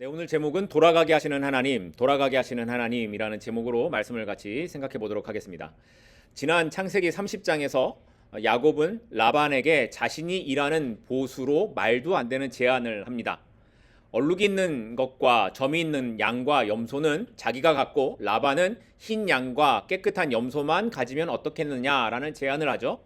네, 오늘 제목은 돌아가게 하시는 하나님, 돌아가게 하시는 하나님이라는 제목으로 말씀을 같이 생각해 보도록 하겠습니다. 지난 창세기 30장에서 야곱은 라반에게 자신이 일하는 보수로 말도 안 되는 제안을 합니다. 얼룩이 있는 것과 점이 있는 양과 염소는 자기가 갖고 라반은 흰 양과 깨끗한 염소만 가지면 어떻겠느냐라는 제안을 하죠.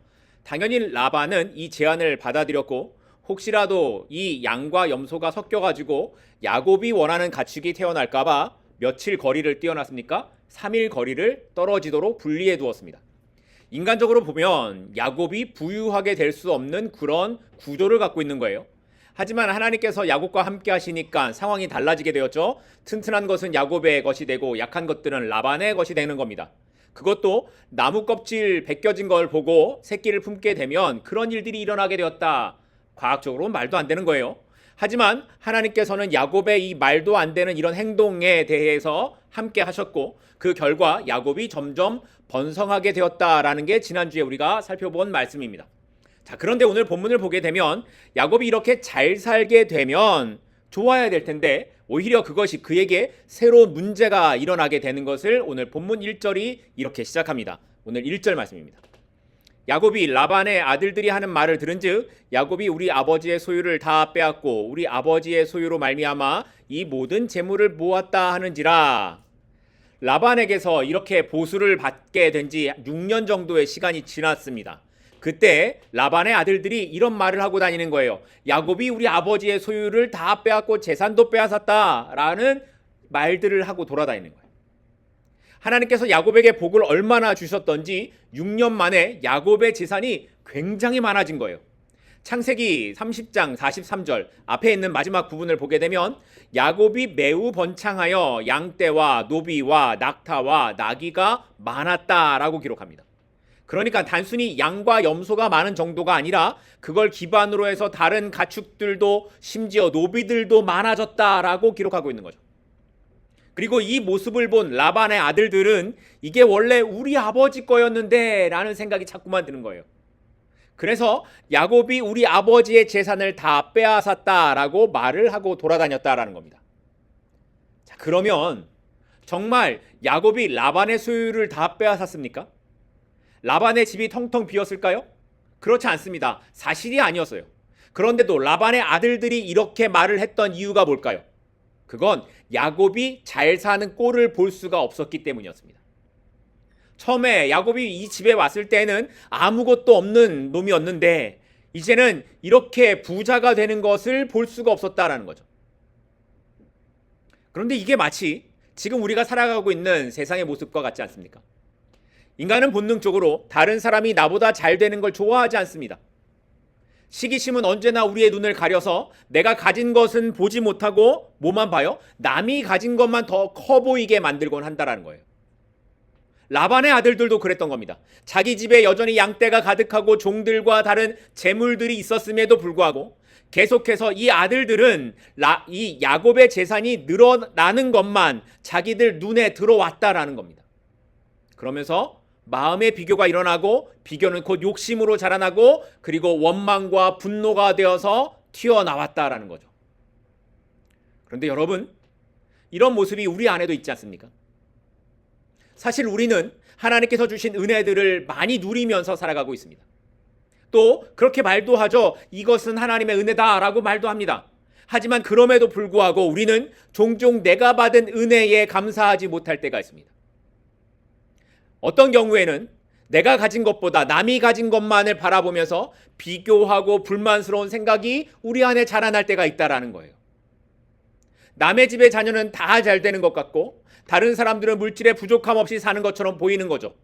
당연히 라반은 이 제안을 받아들였고 혹시라도 이 양과 염소가 섞여가지고 야곱이 원하는 가축이 태어날까봐 며칠 거리를 뛰어났습니까? 3일 거리를 떨어지도록 분리해 두었습니다. 인간적으로 보면 야곱이 부유하게 될 수 없는 그런 구조를 갖고 있는 거예요. 하지만 하나님께서 야곱과 함께 하시니까 상황이 달라지게 되었죠. 튼튼한 것은 야곱의 것이 되고 약한 것들은 라반의 것이 되는 겁니다. 그것도 나무 껍질 벗겨진 걸 보고 새끼를 품게 되면 그런 일들이 일어나게 되었다. 과학적으로 말도 안 되는 거예요. 하지만 하나님께서는 야곱의 이 말도 안 되는 이런 행동에 대해서 함께 하셨고 그 결과 야곱이 점점 번성하게 되었다라는 게 지난주에 우리가 살펴본 말씀입니다. 자, 그런데 오늘 본문을 보게 되면 야곱이 이렇게 잘 살게 되면 좋아야 될 텐데 오히려 그것이 그에게 새로운 문제가 일어나게 되는 것을 오늘 본문 1절이 이렇게 시작합니다. 오늘 1절 말씀입니다. 야곱이 라반의 아들들이 하는 말을 들은즉 야곱이 우리 아버지의 소유를 다 빼앗고 우리 아버지의 소유로 말미암아 이 모든 재물을 모았다 하는지라 라반에게서 이렇게 보수를 받게 된 지 6년 정도의 시간이 지났습니다. 그때 라반의 아들들이 이런 말을 하고 다니는 거예요. 야곱이 우리 아버지의 소유를 다 빼앗고 재산도 빼앗았다라는 말들을 하고 돌아다니는 거예요. 하나님께서 야곱에게 복을 얼마나 주셨던지 6년 만에 야곱의 재산이 굉장히 많아진 거예요. 창세기 30장 43절 앞에 있는 마지막 부분을 보게 되면 야곱이 매우 번창하여 양떼와 노비와 낙타와 나귀가 많았다라고 기록합니다. 그러니까 단순히 양과 염소가 많은 정도가 아니라 그걸 기반으로 해서 다른 가축들도 심지어 노비들도 많아졌다라고 기록하고 있는 거죠. 그리고 이 모습을 본 라반의 아들들은 이게 원래 우리 아버지 거였는데 라는 생각이 자꾸만 드는 거예요. 그래서 야곱이 우리 아버지의 재산을 다 빼앗았다라고 말을 하고 돌아다녔다라는 겁니다. 자, 그러면 정말 야곱이 라반의 소유를 다 빼앗았습니까? 라반의 집이 텅텅 비었을까요? 그렇지 않습니다. 사실이 아니었어요. 그런데도 라반의 아들들이 이렇게 말을 했던 이유가 뭘까요? 그건 야곱이 잘 사는 꼴을 볼 수가 없었기 때문이었습니다. 처음에 야곱이 이 집에 왔을 때는 아무것도 없는 놈이었는데 이제는 이렇게 부자가 되는 것을 볼 수가 없었다라는 거죠. 그런데 이게 마치 지금 우리가 살아가고 있는 세상의 모습과 같지 않습니까? 인간은 본능적으로 다른 사람이 나보다 잘 되는 걸 좋아하지 않습니다. 시기심은 언제나 우리의 눈을 가려서 내가 가진 것은 보지 못하고 뭐만 봐요? 남이 가진 것만 더 커 보이게 만들곤 한다라는 거예요. 라반의 아들들도 그랬던 겁니다. 자기 집에 여전히 양떼가 가득하고 종들과 다른 재물들이 있었음에도 불구하고 계속해서 이 아들들은 라, 이 야곱의 재산이 늘어나는 것만 자기들 눈에 들어왔다라는 겁니다. 그러면서 마음의 비교가 일어나고 비교는 곧 욕심으로 자라나고 그리고 원망과 분노가 되어서 튀어나왔다라는 거죠. 그런데 여러분, 이런 모습이 우리 안에도 있지 않습니까? 사실 우리는 하나님께서 주신 은혜들을 많이 누리면서 살아가고 있습니다. 또 그렇게 말도 하죠. 이것은 하나님의 은혜다라고 말도 합니다. 하지만 그럼에도 불구하고 우리는 종종 내가 받은 은혜에 감사하지 못할 때가 있습니다. 어떤 경우에는 내가 가진 것보다 남이 가진 것만을 바라보면서 비교하고 불만스러운 생각이 우리 안에 자라날 때가 있다라는 거예요. 남의 집의 자녀는 다 잘 되는 것 같고 다른 사람들은 물질에 부족함 없이 사는 것처럼 보이는 거죠.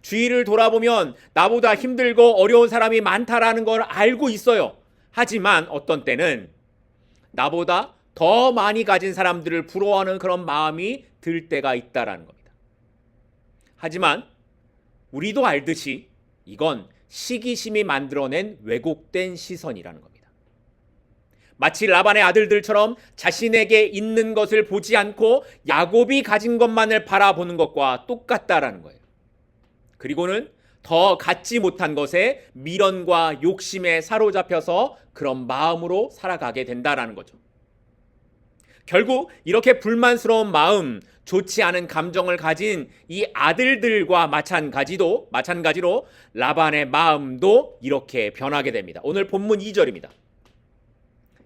주위를 돌아보면 나보다 힘들고 어려운 사람이 많다라는 걸 알고 있어요. 하지만 어떤 때는 나보다 더 많이 가진 사람들을 부러워하는 그런 마음이 들 때가 있다라는 겁니다. 하지만 우리도 알듯이 이건 시기심이 만들어낸 왜곡된 시선이라는 겁니다. 마치 라반의 아들들처럼 자신에게 있는 것을 보지 않고 야곱이 가진 것만을 바라보는 것과 똑같다라는 거예요. 그리고는 더 갖지 못한 것에 미련과 욕심에 사로잡혀서 그런 마음으로 살아가게 된다라는 거죠. 결국 이렇게 불만스러운 마음, 좋지 않은 감정을 가진 이 아들들과 마찬가지도 마찬가지로 라반의 마음도 이렇게 변하게 됩니다. 오늘 본문 2절입니다.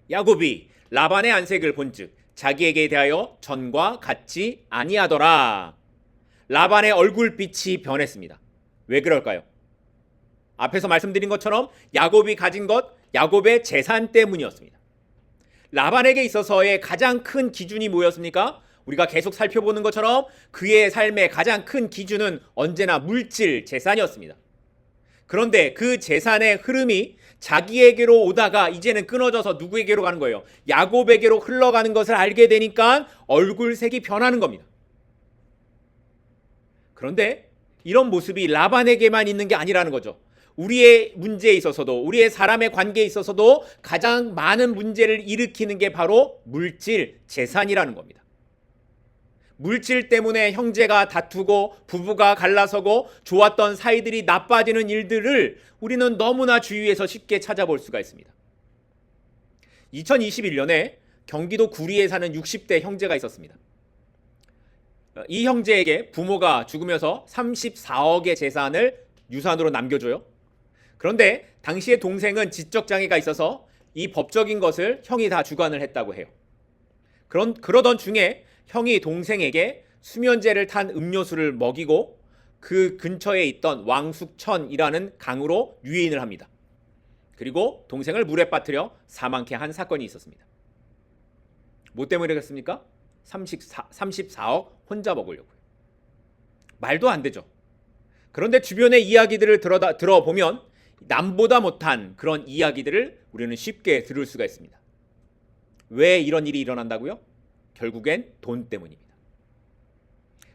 야곱이 라반의 안색을 본즉 자기에게 대하여 전과 같지 아니하더라. 라반의 얼굴빛이 변했습니다. 왜 그럴까요? 앞에서 말씀드린 것처럼 야곱이 가진 것, 야곱의 재산 때문이었습니다. 라반에게 있어서의 가장 큰 기준이 뭐였습니까? 우리가 계속 살펴보는 것처럼 그의 삶의 가장 큰 기준은 언제나 물질, 재산이었습니다. 그런데 그 재산의 흐름이 자기에게로 오다가 이제는 끊어져서 누구에게로 가는 거예요? 야곱에게로 흘러가는 것을 알게 되니까 얼굴색이 변하는 겁니다. 그런데 이런 모습이 라반에게만 있는 게 아니라는 거죠. 우리의 문제에 있어서도 우리의 사람의 관계에 있어서도 가장 많은 문제를 일으키는 게 바로 물질, 재산이라는 겁니다. 물질 때문에 형제가 다투고 부부가 갈라서고 좋았던 사이들이 나빠지는 일들을 우리는 너무나 주위에서 쉽게 찾아볼 수가 있습니다. 2021년에 경기도 구리에 사는 60대 형제가 있었습니다. 이 형제에게 부모가 죽으면서 34억의 재산을 유산으로 남겨줘요. 그런데 당시에 동생은 지적 장애가 있어서 이 법적인 것을 형이 다 주관을 했다고 해요. 그런 그러던 중에 형이 동생에게 수면제를 탄 음료수를 먹이고 그 근처에 있던 왕숙천이라는 강으로 유인을 합니다. 그리고 동생을 물에 빠뜨려 사망케 한 사건이 있었습니다. 뭐 때문에 그랬습니까? 34, 34억 혼자 먹으려고요. 말도 안 되죠. 그런데 주변의 이야기들을 들어다, 들어보면 남보다 못한 그런 이야기들을 우리는 쉽게 들을 수가 있습니다. 왜 이런 일이 일어난다고요? 결국엔 돈 때문입니다.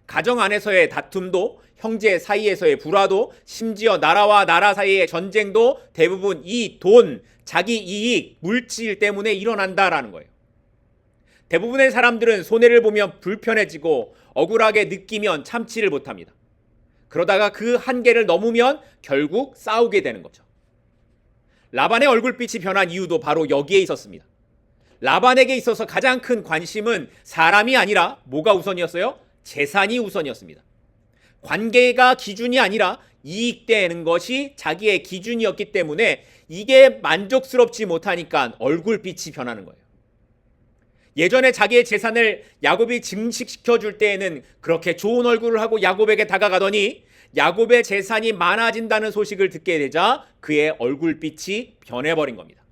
가정 안에서의 다툼도 형제 사이에서의 불화도 심지어 나라와 나라 사이의 전쟁도 대부분 이 돈, 자기 이익, 물질 때문에 일어난다라는 거예요. 대부분의 사람들은 손해를 보면 불편해지고 억울하게 느끼면 참지를 못합니다. 그러다가 그 한계를 넘으면 결국 싸우게 되는 거죠. 라반의 얼굴빛이 변한 이유도 바로 여기에 있었습니다. 라반에게 있어서 가장 큰 관심은 사람이 아니라 뭐가 우선이었어요? 재산이 우선이었습니다. 관계가 기준이 아니라 이익되는 것이 자기의 기준이었기 때문에 이게 만족스럽지 못하니까 얼굴빛이 변하는 거예요. 예전에 자기의 재산을 야곱이 증식시켜 줄 때에는 그렇게 좋은 얼굴을 하고 야곱에게 다가가더니 야곱의 재산이 많아진다는 소식을 듣게 되자 그의 얼굴빛이 변해버린 겁니다.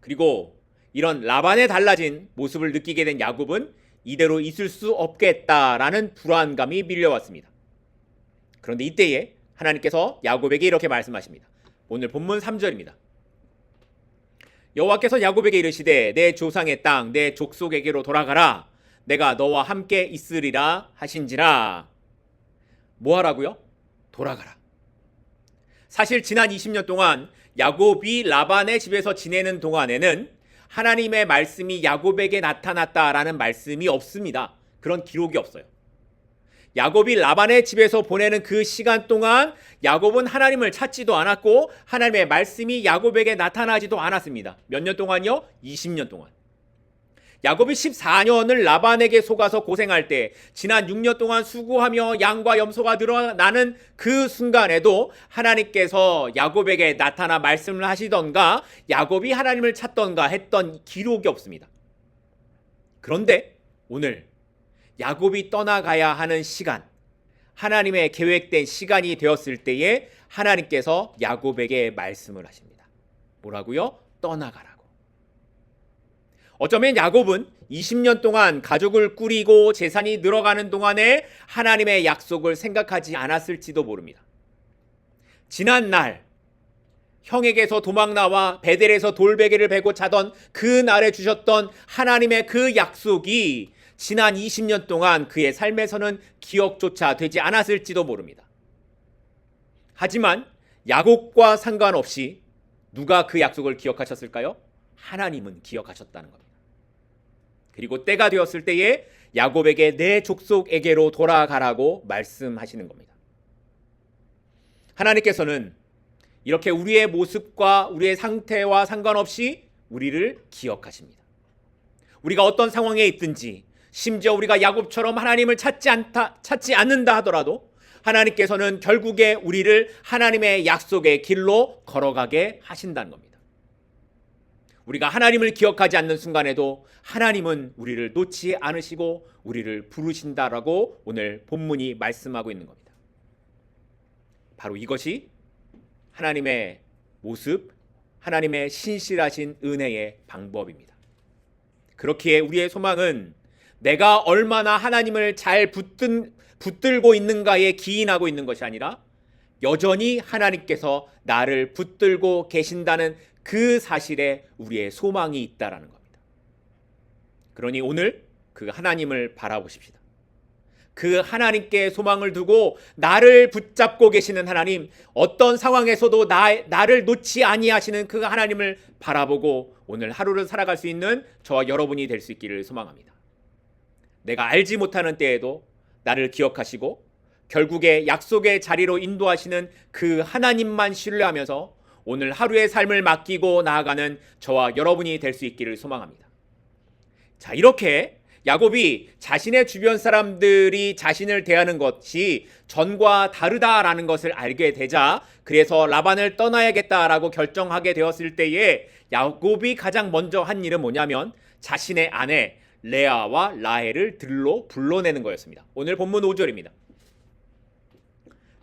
그리고 이런 라반의 달라진 모습을 느끼게 된 야곱은 이대로 있을 수 없겠다라는 불안감이 밀려왔습니다. 그런데 이때에 하나님께서 야곱에게 이렇게 말씀하십니다. 오늘 본문 3절입니다. 여호와께서 야곱에게 이르시되 내 조상의 땅 내 족속에게로 돌아가라 내가 너와 함께 있으리라 하신지라 뭐 하라고요? 돌아가라. 사실 지난 20년 동안 야곱이 라반의 집에서 지내는 동안에는 하나님의 말씀이 야곱에게 나타났다라는 말씀이 없습니다. 그런 기록이 없어요. 야곱이 라반의 집에서 보내는 그 시간 동안 야곱은 하나님을 찾지도 않았고 하나님의 말씀이 야곱에게 나타나지도 않았습니다. 몇 년 동안요? 20년 동안. 야곱이 14년을 라반에게 속아서 고생할 때 지난 6년 동안 수고하며 양과 염소가 늘어나는 그 순간에도 하나님께서 야곱에게 나타나 말씀을 하시던가 야곱이 하나님을 찾던가 했던 기록이 없습니다. 그런데 오늘 야곱이 떠나가야 하는 시간, 하나님의 계획된 시간이 되었을 때에 하나님께서 야곱에게 말씀을 하십니다. 뭐라고요? 떠나가라고. 어쩌면 야곱은 20년 동안 가족을 꾸리고 재산이 늘어가는 동안에 하나님의 약속을 생각하지 않았을지도 모릅니다. 지난 날 형에게서 도망 나와 베델에서 돌베개를 베고 자던 그 날에 주셨던 하나님의 그 약속이 지난 20년 동안 그의 삶에서는 기억조차 되지 않았을지도 모릅니다. 하지만 야곱과 상관없이 누가 그 약속을 기억하셨을까요? 하나님은 기억하셨다는 겁니다. 그리고 때가 되었을 때에 야곱에게 내 족속에게로 돌아가라고 말씀하시는 겁니다. 하나님께서는 이렇게 우리의 모습과 우리의 상태와 상관없이 우리를 기억하십니다. 우리가 어떤 상황에 있든지 심지어 우리가 야곱처럼 하나님을 찾지 않다 찾지 않는다 하더라도 하나님께서는 결국에 우리를 하나님의 약속의 길로 걸어가게 하신다는 겁니다. 우리가 하나님을 기억하지 않는 순간에도 하나님은 우리를 놓지 않으시고 우리를 부르신다라고 오늘 본문이 말씀하고 있는 겁니다. 바로 이것이 하나님의 모습, 하나님의 신실하신 은혜의 방법입니다. 그렇기에 우리의 소망은 내가 얼마나 하나님을 잘 붙든, 붙들고 있는가에 기인하고 있는 것이 아니라 여전히 하나님께서 나를 붙들고 계신다는 그 사실에 우리의 소망이 있다라는 겁니다. 그러니 오늘 그 하나님을 바라보십시다. 그 하나님께 소망을 두고 나를 붙잡고 계시는 하나님, 어떤 상황에서도 나, 나를 놓지 아니하시는 그 하나님을 바라보고 오늘 하루를 살아갈 수 있는 저와 여러분이 될 수 있기를 소망합니다. 내가 알지 못하는 때에도 나를 기억하시고 결국에 약속의 자리로 인도하시는 그 하나님만 신뢰하면서 오늘 하루의 삶을 맡기고 나아가는 저와 여러분이 될 수 있기를 소망합니다. 자, 이렇게 야곱이 자신의 주변 사람들이 자신을 대하는 것이 전과 다르다라는 것을 알게 되자 그래서 라반을 떠나야겠다라고 결정하게 되었을 때에 야곱이 가장 먼저 한 일은 뭐냐면 자신의 아내 레아와 라헬을 들로 불러내는 거였습니다. 오늘 본문 5절입니다.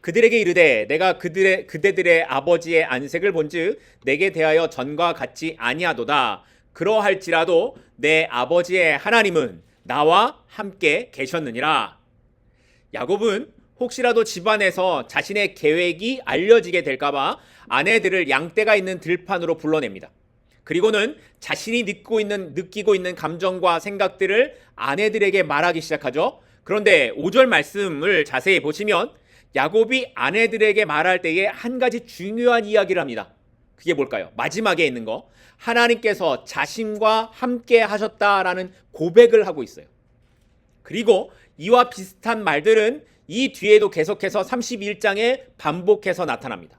그들에게 이르되 내가 그들의 그대들의 아버지의 안색을 본즉 내게 대하여 전과 같지 아니하도다 그러할지라도 내 아버지의 하나님은 나와 함께 계셨느니라 야곱은 혹시라도 집안에서 자신의 계획이 알려지게 될까봐 아내들을 양떼가 있는 들판으로 불러냅니다. 그리고는 자신이 느끼고 있는 느끼고 있는 감정과 생각들을 아내들에게 말하기 시작하죠. 그런데 5절 말씀을 자세히 보시면 야곱이 아내들에게 말할 때에 한 가지 중요한 이야기를 합니다. 그게 뭘까요? 마지막에 있는 거. 하나님께서 자신과 함께 하셨다라는 고백을 하고 있어요. 그리고 이와 비슷한 말들은 이 뒤에도 계속해서 31장에 반복해서 나타납니다.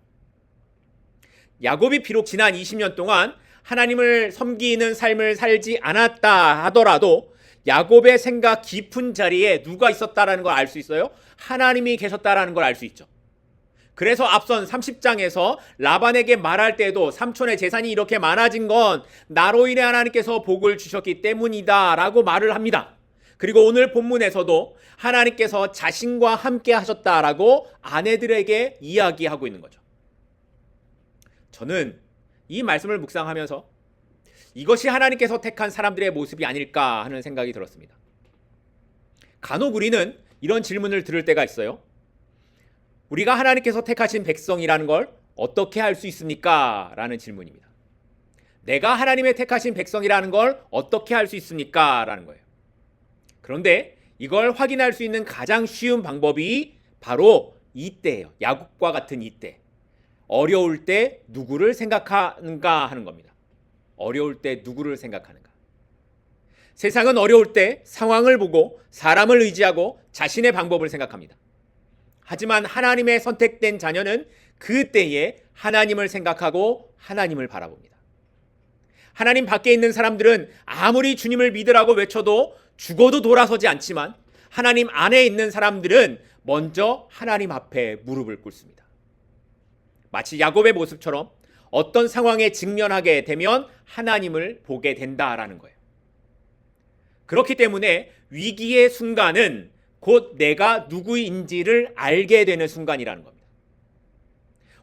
야곱이 비록 지난 20년 동안 하나님을 섬기는 삶을 살지 않았다 하더라도 야곱의 생각 깊은 자리에 누가 있었다라는 걸 알 수 있어요? 하나님이 계셨다라는 걸 알 수 있죠. 그래서 앞선 30장에서 라반에게 말할 때도 삼촌의 재산이 이렇게 많아진 건 나로 인해 하나님께서 복을 주셨기 때문이다 라고 말을 합니다. 그리고 오늘 본문에서도 하나님께서 자신과 함께 하셨다라고 아내들에게 이야기하고 있는 거죠. 저는 이 말씀을 묵상하면서 이것이 하나님께서 택한 사람들의 모습이 아닐까 하는 생각이 들었습니다. 간혹 우리는 이런 질문을 들을 때가 있어요. 우리가 하나님께서 택하신 백성이라는 걸 어떻게 할수 있습니까? 라는 질문입니다. 내가 하나님의 택하신 백성이라는 걸 어떻게 할수 있습니까? 라는 거예요. 그런데 이걸 확인할 수 있는 가장 쉬운 방법이 바로 이때예요. 야곱과 같은 이때. 어려울 때 누구를 생각하는가 하는 겁니다. 어려울 때 누구를 생각하는가. 세상은 어려울 때 상황을 보고 사람을 의지하고 자신의 방법을 생각합니다. 하지만 하나님의 선택된 자녀는 그 때에 하나님을 생각하고 하나님을 바라봅니다. 하나님 밖에 있는 사람들은 아무리 주님을 믿으라고 외쳐도 죽어도 돌아서지 않지만 하나님 안에 있는 사람들은 먼저 하나님 앞에 무릎을 꿇습니다. 마치 야곱의 모습처럼 어떤 상황에 직면하게 되면 하나님을 보게 된다라는 거예요. 그렇기 때문에 위기의 순간은 곧 내가 누구인지를 알게 되는 순간이라는 겁니다.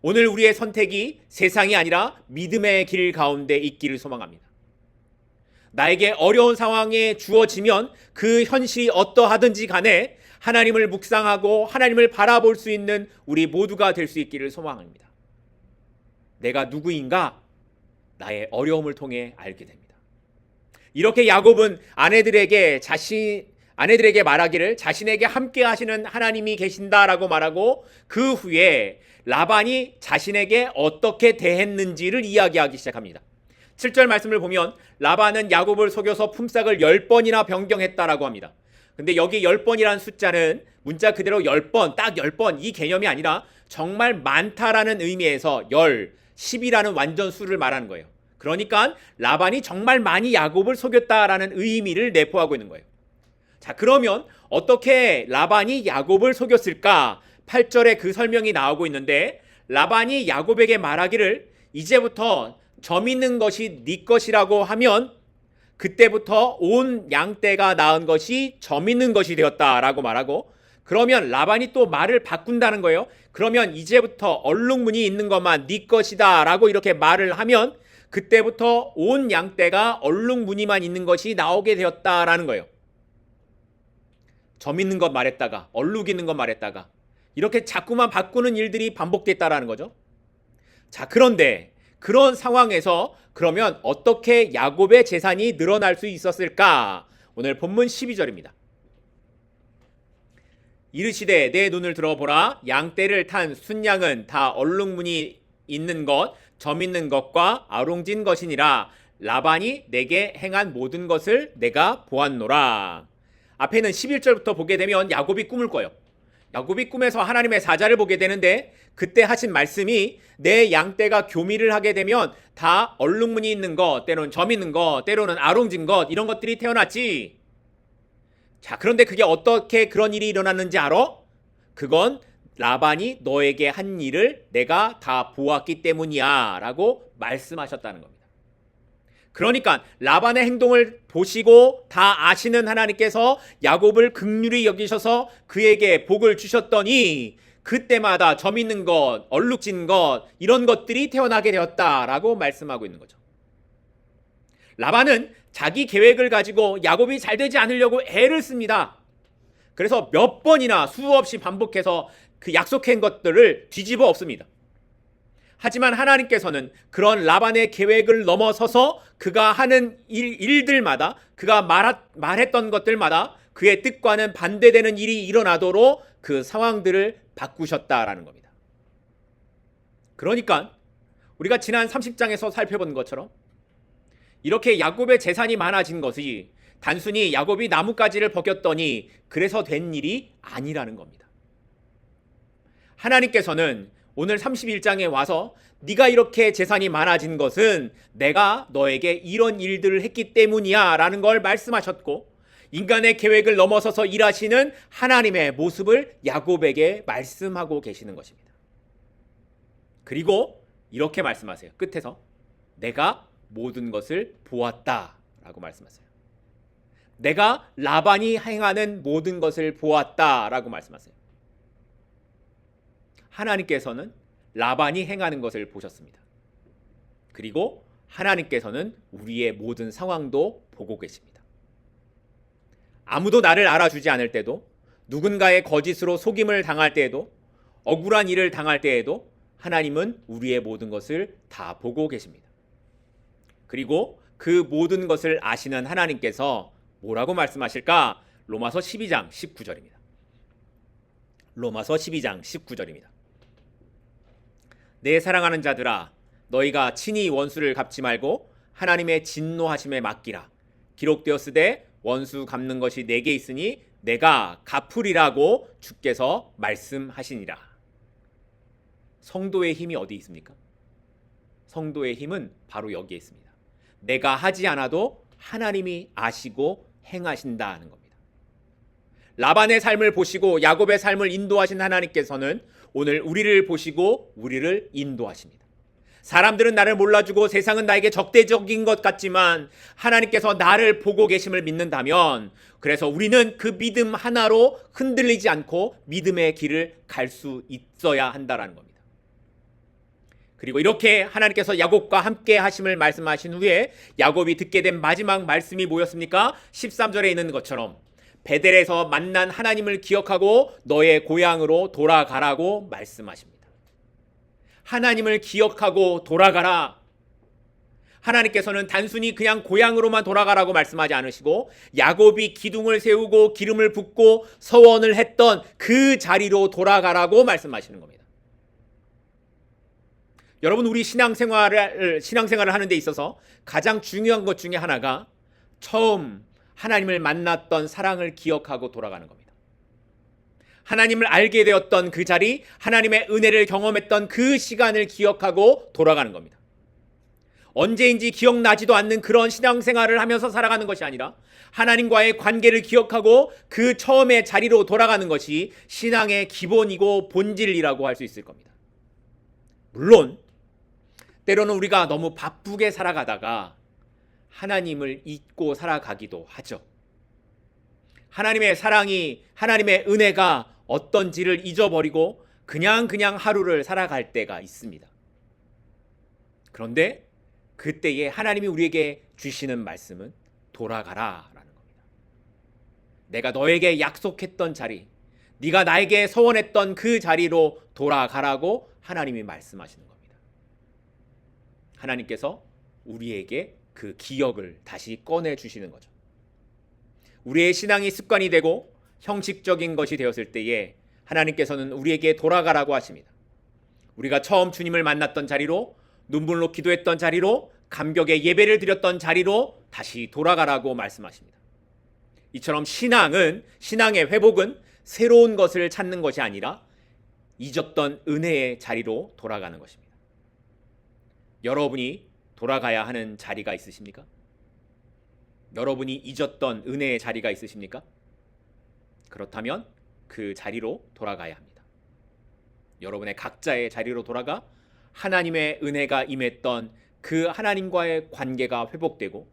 오늘 우리의 선택이 세상이 아니라 믿음의 길 가운데 있기를 소망합니다. 나에게 어려운 상황에 주어지면 그 현실이 어떠하든지 간에 하나님을 묵상하고 하나님을 바라볼 수 있는 우리 모두가 될 수 있기를 소망합니다. 내가 누구인가 나의 어려움을 통해 알게 됩니다. 이렇게 야곱은 아내들에게 자신 아내들에게 말하기를 자신에게 함께 하시는 하나님이 계신다라고 말하고 그 후에 라반이 자신에게 어떻게 대했는지를 이야기하기 시작합니다. 7절 말씀을 보면 라반은 야곱을 속여서 품삯을 10번이나 변경했다라고 합니다. 근데 여기 10번이라는 숫자는 문자 그대로 10번, 딱 10번 이 개념이 아니라 정말 많다라는 의미에서 10, 10이라는 완전 수를 말하는 거예요. 그러니까 라반이 정말 많이 야곱을 속였다라는 의미를 내포하고 있는 거예요. 자, 그러면 어떻게 라반이 야곱을 속였을까? 8절에 그 설명이 나오고 있는데 라반이 야곱에게 말하기를 이제부터 점 있는 것이 네 것이라고 하면 그때부터 온 양떼가 낳은 것이 점 있는 것이 되었다라고 말하고 그러면 라반이 또 말을 바꾼다는 거예요. 그러면 이제부터 얼룩무늬 있는 것만 네 것이다라고 이렇게 말을 하면 그때부터 온 양떼가 얼룩무늬만 있는 것이 나오게 되었다라는 거예요. 점 있는 것 말했다가 얼룩 있는 것 말했다가 이렇게 자꾸만 바꾸는 일들이 반복됐다라는 거죠. 자, 그런데 그런 상황에서 그러면 어떻게 야곱의 재산이 늘어날 수 있었을까? 오늘 본문 12절입니다. 이르시되 내 눈을 들어보라 양떼를 탄 순양은 다 얼룩무늬 있는 것, 점 있는 것과 아롱진 것이니라 라반이 내게 행한 모든 것을 내가 보았노라. 앞에는 11절부터 보게 되면 야곱이 꿈을 꿔요. 야곱이 꿈에서 하나님의 사자를 보게 되는데 그때 하신 말씀이 내 양떼가 교미를 하게 되면 다 얼룩무늬 있는 것, 때로는 점 있는 것, 때로는 아롱진 것 이런 것들이 태어났지. 자, 그런데 그게 어떻게 그런 일이 일어났는지 알아? 그건 라반이 너에게 한 일을 내가 다 보았기 때문이야 라고 말씀하셨다는 겁니다. 그러니까 라반의 행동을 보시고 다 아시는 하나님께서 야곱을 극률히 여기셔서 그에게 복을 주셨더니 그때마다 점 있는 것, 얼룩진 것 이런 것들이 태어나게 되었다라고 말씀하고 있는 거죠. 라반은 자기 계획을 가지고 야곱이 잘 되지 않으려고 애를 씁니다. 그래서 몇 번이나 수없이 반복해서 그 약속한 것들을 뒤집어 엎습니다. 하지만 하나님께서는 그런 라반의 계획을 넘어서서 그가 하는 일, 일들마다 그가 말하, 말했던 것들마다 그의 뜻과는 반대되는 일이 일어나도록 그 상황들을 바꾸셨다라는 겁니다. 그러니까 우리가 지난 30장에서 살펴본 것처럼 이렇게 야곱의 재산이 많아진 것이 단순히 야곱이 나뭇가지를 벗겼더니 그래서 된 일이 아니라는 겁니다. 하나님께서는 오늘 31장에 와서 네가 이렇게 재산이 많아진 것은 내가 너에게 이런 일들을 했기 때문이야 라는 걸 말씀하셨고 인간의 계획을 넘어서서 일하시는 하나님의 모습을 야곱에게 말씀하고 계시는 것입니다. 그리고 이렇게 말씀하세요. 끝에서 내가 모든 것을 보았다 라고 말씀하세요. 내가 라반이 행하는 모든 것을 보았다 라고 말씀하세요. 하나님께서는 라반이 행하는 것을 보셨습니다. 그리고 하나님께서는 우리의 모든 상황도 보고 계십니다. 아무도 나를 알아주지 않을 때도 누군가의 거짓으로 속임을 당할 때에도 억울한 일을 당할 때에도 하나님은 우리의 모든 것을 다 보고 계십니다. 그리고 그 모든 것을 아시는 하나님께서 뭐라고 말씀하실까? 로마서 12장 19절입니다. 로마서 12장 19절입니다. 내 사랑하는 자들아 너희가 친히 원수를 갚지 말고 하나님의 진노하심에 맡기라 기록되었으되 원수 갚는 것이 내게 있으니 내가 갚으리라고 주께서 말씀하시니라 성도의 힘이 어디 있습니까? 성도의 힘은 바로 여기에 있습니다. 내가 하지 않아도 하나님이 아시고 행하신다는 겁니다. 라반의 삶을 보시고 야곱의 삶을 인도하신 하나님께서는 오늘 우리를 보시고 우리를 인도하십니다. 사람들은 나를 몰라주고 세상은 나에게 적대적인 것 같지만 하나님께서 나를 보고 계심을 믿는다면 그래서 우리는 그 믿음 하나로 흔들리지 않고 믿음의 길을 갈 수 있어야 한다라는 겁니다. 그리고 이렇게 하나님께서 야곱과 함께 하심을 말씀하신 후에 야곱이 듣게 된 마지막 말씀이 뭐였습니까? 13절에 있는 것처럼 베델에서 만난 하나님을 기억하고 너의 고향으로 돌아가라고 말씀하십니다. 하나님을 기억하고 돌아가라. 하나님께서는 단순히 그냥 고향으로만 돌아가라고 말씀하지 않으시고 야곱이 기둥을 세우고 기름을 붓고 서원을 했던 그 자리로 돌아가라고 말씀하시는 겁니다. 여러분 우리 신앙생활을 신앙생활을 하는 데 있어서 가장 중요한 것 중에 하나가 처음 하나님을 만났던 사랑을 기억하고 돌아가는 겁니다. 하나님을 알게 되었던 그 자리, 하나님의 은혜를 경험했던 그 시간을 기억하고 돌아가는 겁니다. 언제인지 기억나지도 않는 그런 신앙생활을 하면서 살아가는 것이 아니라 하나님과의 관계를 기억하고 그 처음의 자리로 돌아가는 것이 신앙의 기본이고 본질이라고 할 수 있을 겁니다. 물론 때로는 우리가 너무 바쁘게 살아가다가 하나님을 잊고 살아가기도 하죠. 하나님의 사랑이 하나님의 은혜가 어떤지를 잊어버리고 그냥 그냥 하루를 살아갈 때가 있습니다. 그런데 그때에 하나님이 우리에게 주시는 말씀은 돌아가라 라는 겁니다. 내가 너에게 약속했던 자리, 네가 나에게 서원했던 그 자리로 돌아가라고 하나님이 말씀하시는 겁니다. 하나님께서 우리에게 그 기억을 다시 꺼내 주시는 거죠. 우리의 신앙이 습관이 되고 형식적인 것이 되었을 때에 하나님께서는 우리에게 돌아가라고 하십니다. 우리가 처음 주님을 만났던 자리로 눈물로 기도했던 자리로 감격의 예배를 드렸던 자리로 다시 돌아가라고 말씀하십니다. 이처럼 신앙은 신앙의 회복은 새로운 것을 찾는 것이 아니라 잊었던 은혜의 자리로 돌아가는 것입니다. 여러분이 돌아가야 하는 자리가 있으십니까? 여러분이 잊었던 은혜의 자리가 있으십니까? 그렇다면 그 자리로 돌아가야 합니다. 여러분의 각자의 자리로 돌아가 하나님의 은혜가 임했던 그 하나님과의 관계가 회복되고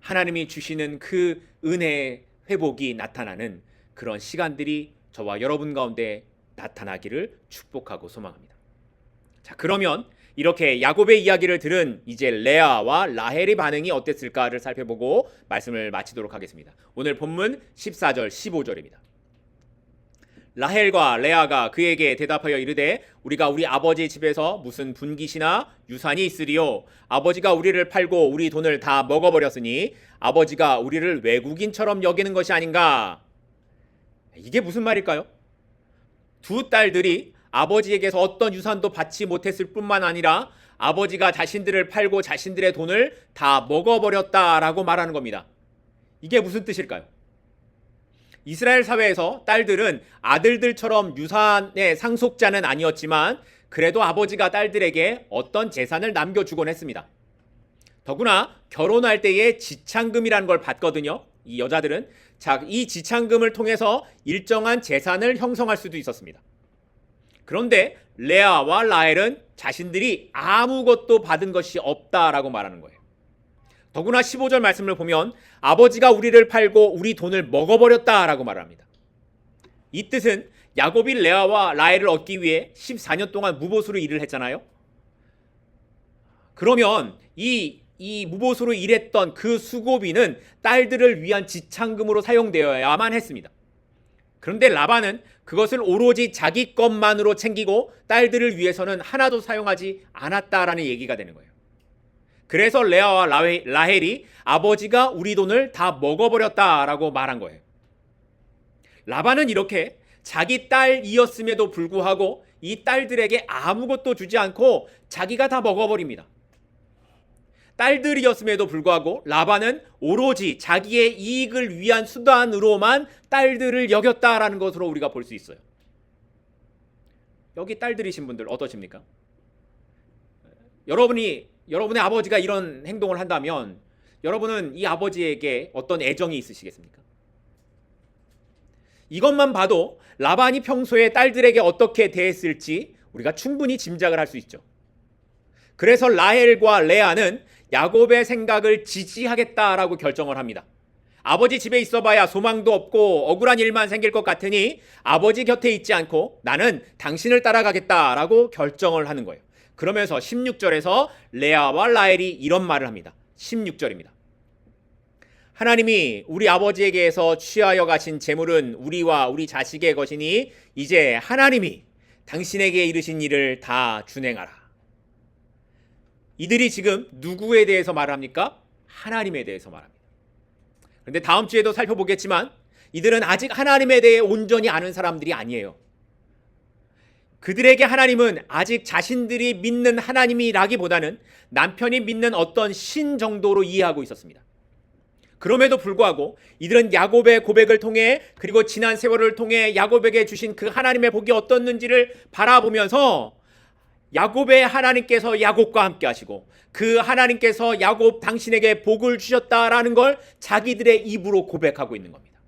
하나님이 주시는 그 은혜의 회복이 나타나는 그런 시간들이 저와 여러분 가운데 나타나기를 축복하고 소망합니다. 자, 그러면 이렇게 야곱의 이야기를 들은 이제 레아와 라헬의 반응이 어땠을까를 살펴보고 말씀을 마치도록 하겠습니다. 오늘 본문 14절 15절입니다. 라헬과 레아가 그에게 대답하여 이르되 우리가 우리 아버지 집에서 무슨 분깃이나 유산이 있으리요 아버지가 우리를 팔고 우리 돈을 다 먹어버렸으니 아버지가 우리를 외국인처럼 여기는 것이 아닌가 이게 무슨 말일까요? 두 딸들이 아버지에게서 어떤 유산도 받지 못했을 뿐만 아니라 아버지가 자신들을 팔고 자신들의 돈을 다 먹어버렸다라고 말하는 겁니다. 이게 무슨 뜻일까요? 이스라엘 사회에서 딸들은 아들들처럼 유산의 상속자는 아니었지만 그래도 아버지가 딸들에게 어떤 재산을 남겨주곤 했습니다. 더구나 결혼할 때의 지창금이라는 걸 받거든요. 이 여자들은 자, 이 지창금을 통해서 일정한 재산을 형성할 수도 있었습니다. 그런데 레아와 라헬은 자신들이 아무것도 받은 것이 없다라고 말하는 거예요. 더구나 15절 말씀을 보면 아버지가 우리를 팔고 우리 돈을 먹어버렸다라고 말합니다. 이 뜻은 야곱이 레아와 라헬을 얻기 위해 14년 동안 무보수로 일을 했잖아요. 그러면 이, 이 무보수로 일했던 그 수고비는 딸들을 위한 지창금으로 사용되어야만 했습니다. 그런데 라반은 그것을 오로지 자기 것만으로 챙기고 딸들을 위해서는 하나도 사용하지 않았다라는 얘기가 되는 거예요. 그래서 레아와 라헬, 라헬이 아버지가 우리 돈을 다 먹어버렸다라고 말한 거예요. 라반은 이렇게 자기 딸이었음에도 불구하고 이 딸들에게 아무것도 주지 않고 자기가 다 먹어버립니다. 딸들이었음에도 불구하고 라반은 오로지 자기의 이익을 위한 수단으로만 딸들을 여겼다라는 것으로 우리가 볼 수 있어요. 여기 딸들이신 분들 어떠십니까? 여러분이 여러분의 아버지가 이런 행동을 한다면 여러분은 이 아버지에게 어떤 애정이 있으시겠습니까? 이것만 봐도 라반이 평소에 딸들에게 어떻게 대했을지 우리가 충분히 짐작을 할 수 있죠. 그래서 라헬과 레아는 야곱의 생각을 지지하겠다라고 결정을 합니다. 아버지 집에 있어봐야 소망도 없고 억울한 일만 생길 것 같으니 아버지 곁에 있지 않고 나는 당신을 따라가겠다라고 결정을 하는 거예요. 그러면서 16절에서 레아와 라헬이 이런 말을 합니다. 16절입니다. 하나님이 우리 아버지에게서 취하여 가신 재물은 우리와 우리 자식의 것이니 이제 하나님이 당신에게 이르신 일을 다 준행하라. 이들이 지금 누구에 대해서 말합니까? 하나님에 대해서 말합니다. 그런데 다음 주에도 살펴보겠지만 이들은 아직 하나님에 대해 온전히 아는 사람들이 아니에요. 그들에게 하나님은 아직 자신들이 믿는 하나님이라기보다는 남편이 믿는 어떤 신 정도로 이해하고 있었습니다. 그럼에도 불구하고 이들은 야곱의 고백을 통해 그리고 지난 세월을 통해 야곱에게 주신 그 하나님의 복이 어떻는지를 바라보면서 야곱의 하나님께서 야곱과 함께 하시고 그 하나님께서 야곱 당신에게 복을 주셨다라는 걸 자기들의 입으로 고백하고 있는 겁니다.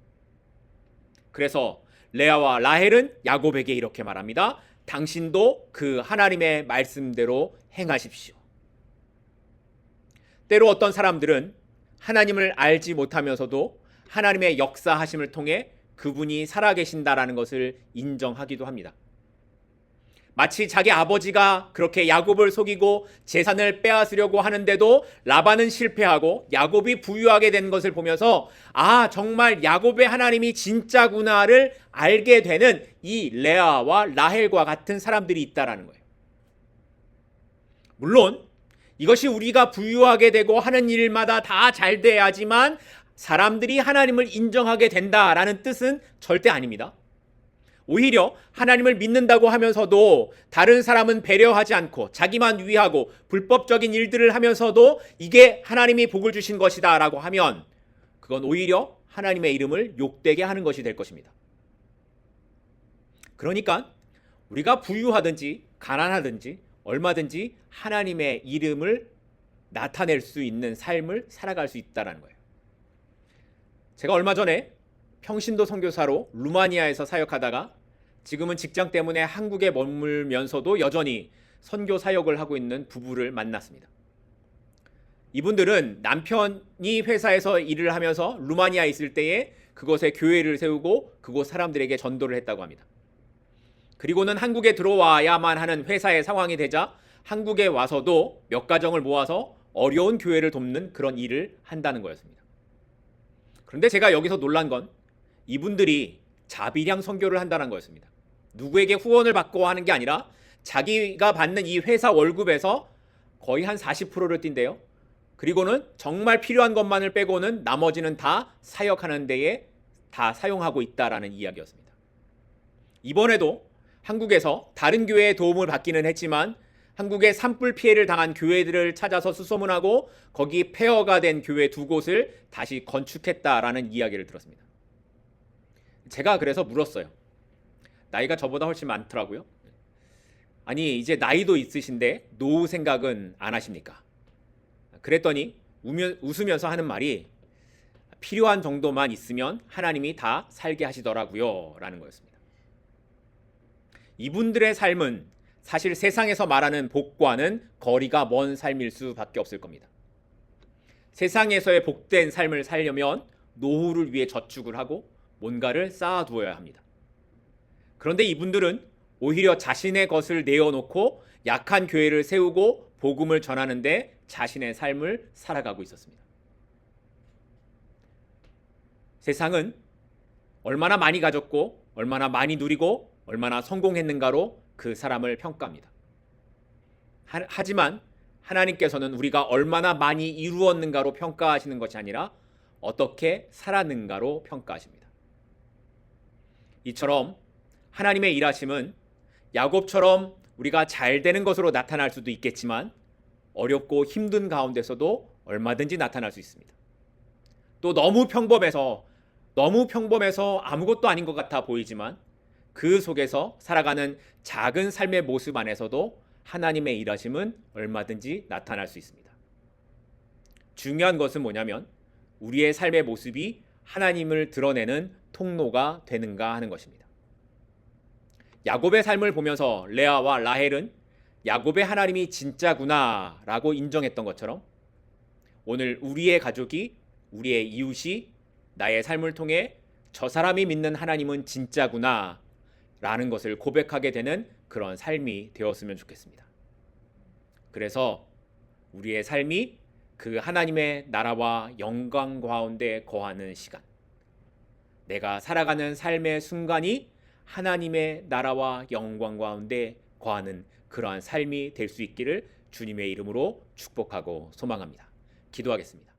그래서 레아와 라헬은 야곱에게 이렇게 말합니다. 당신도 그 하나님의 말씀대로 행하십시오. 때로 어떤 사람들은 하나님을 알지 못하면서도 하나님의 역사하심을 통해 그분이 살아계신다라는 것을 인정하기도 합니다. 마치 자기 아버지가 그렇게 야곱을 속이고 재산을 빼앗으려고 하는데도 라반은 실패하고 야곱이 부유하게 된 것을 보면서 아 정말 야곱의 하나님이 진짜구나를 알게 되는 이 레아와 라헬과 같은 사람들이 있다라는 거예요. 물론 이것이 우리가 부유하게 되고 하는 일마다 다 잘 돼야지만 사람들이 하나님을 인정하게 된다라는 뜻은 절대 아닙니다. 오히려 하나님을 믿는다고 하면서도 다른 사람은 배려하지 않고 자기만 위하고 불법적인 일들을 하면서도 이게 하나님이 복을 주신 것이다 라고 하면 그건 오히려 하나님의 이름을 욕되게 하는 것이 될 것입니다. 그러니까 우리가 부유하든지 가난하든지 얼마든지 하나님의 이름을 나타낼 수 있는 삶을 살아갈 수 있다라는 거예요. 제가 얼마 전에 평신도 선교사로 루마니아에서 사역하다가 지금은 직장 때문에 한국에 머물면서도 여전히 선교 사역을 하고 있는 부부를 만났습니다. 이분들은 남편이 회사에서 일을 하면서 루마니아에 있을 때에 그곳에 교회를 세우고 그곳 사람들에게 전도를 했다고 합니다. 그리고는 한국에 들어와야만 하는 회사의 상황이 되자 한국에 와서도 몇 가정을 모아서 어려운 교회를 돕는 그런 일을 한다는 거였습니다. 그런데 제가 여기서 놀란 건 이분들이 자비량 선교를 한다는 거였습니다. 누구에게 후원을 받고 하는 게 아니라 자기가 받는 이 회사 월급에서 거의 한 40%를 띈대요. 그리고는 정말 필요한 것만을 빼고는 나머지는 다 사역하는 데에 다 사용하고 있다라는 이야기였습니다. 이번에도 한국에서 다른 교회의 도움을 받기는 했지만 한국의 산불 피해를 당한 교회들을 찾아서 수소문하고 거기 폐허가 된 교회 두 곳을 다시 건축했다라는 이야기를 들었습니다. 제가 그래서 물었어요. 나이가 저보다 훨씬 많더라고요. 아니 이제 나이도 있으신데 노후 생각은 안 하십니까? 그랬더니 우며, 웃으면서 하는 말이 필요한 정도만 있으면 하나님이 다 살게 하시더라고요. 라는 거였습니다. 이분들의 삶은 사실 세상에서 말하는 복과는 거리가 먼 삶일 수밖에 없을 겁니다. 세상에서의 복된 삶을 살려면 노후를 위해 저축을 하고 뭔가를 쌓아두어야 합니다. 그런데 이분들은 오히려 자신의 것을 내어놓고 약한 교회를 세우고 복음을 전하는데 자신의 삶을 살아가고 있었습니다. 세상은 얼마나 많이 가졌고 얼마나 많이 누리고 얼마나 성공했는가로 그 사람을 평가합니다. 하, 하지만 하나님께서는 우리가 얼마나 많이 이루었는가로 평가하시는 것이 아니라 어떻게 살았는가로 평가하십니다. 이처럼 하나님의 일하심은 야곱처럼 우리가 잘 되는 것으로 나타날 수도 있겠지만 어렵고 힘든 가운데서도 얼마든지 나타날 수 있습니다. 또 너무 평범해서 너무 평범해서 아무것도 아닌 것 같아 보이지만 그 속에서 살아가는 작은 삶의 모습 안에서도 하나님의 일하심은 얼마든지 나타날 수 있습니다. 중요한 것은 뭐냐면 우리의 삶의 모습이 하나님을 드러내는 통로가 되는가 하는 것입니다. 야곱의 삶을 보면서 레아와 라헬은 야곱의 하나님이 진짜구나라고 인정했던 것처럼 오늘 우리의 가족이 우리의 이웃이 나의 삶을 통해 저 사람이 믿는 하나님은 진짜구나 라는 것을 고백하게 되는 그런 삶이 되었으면 좋겠습니다. 그래서 우리의 삶이 그 하나님의 나라와 영광 가운데 거하는 시간. 내가 살아가는 삶의 순간이 하나님의 나라와 영광 가운데 거하는 그러한 삶이 될 수 있기를 주님의 이름으로 축복하고 소망합니다. 기도하겠습니다.